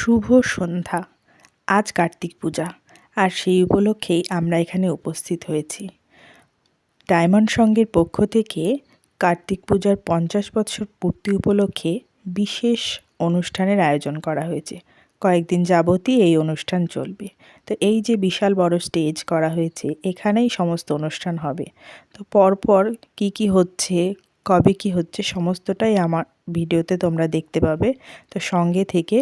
শুভ সন্ধ্যা। আজ কার্তিক পূজা, আর সেই উপলক্ষেই আমরা এখানে উপস্থিত হয়েছি। ডায়মন্ড সঙ্গের পক্ষ থেকে কার্তিক পূজার পঞ্চাশ বছর পূর্তি উপলক্ষে বিশেষ অনুষ্ঠানের আয়োজন করা হয়েছে। কয়েকদিন যাবতই এই অনুষ্ঠান চলবে। তো এই যে বিশাল বড় স্টেজ করা হয়েছে, এখানেই সমস্ত অনুষ্ঠান হবে। তো পরপর কি কি হচ্ছে, কবে কি হচ্ছে, সমস্তটাই আমার ভিডিওতে তোমরা দেখতে পাবে। তো সঙ্গে থেকে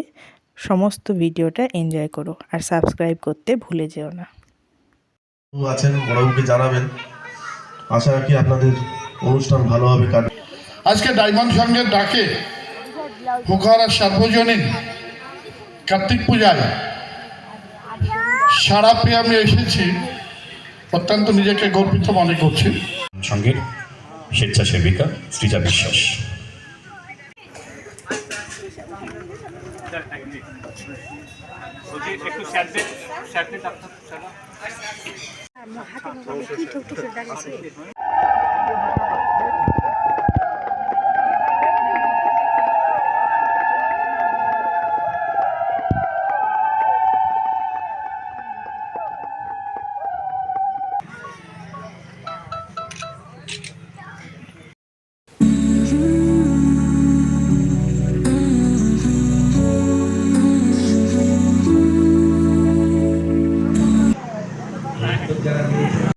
সমস্ত ভিডিওটা এনজয় করো আর সাবস্ক্রাইব করতে ভুলে যেও না। আছেন বড়বাবুকে জানাবেন। আশা রাখি আপনাদের অনুষ্ঠান ভালোভাবে কাটবে আজকে ডায়মন্ড সঙ্গের ডাকে হুকারা সার্বজনীন কার্তিক পূজায়। সারা পেয়ে আমি এসেছি অত্যন্ত নিজেকে গর্বিত মনে করছি। সঙ্গে স্বেচ্ছাসেবিকা সৃজা বিশ্বাস। হাতে কি ঠুকঠুকে দাঁড়িয়েছে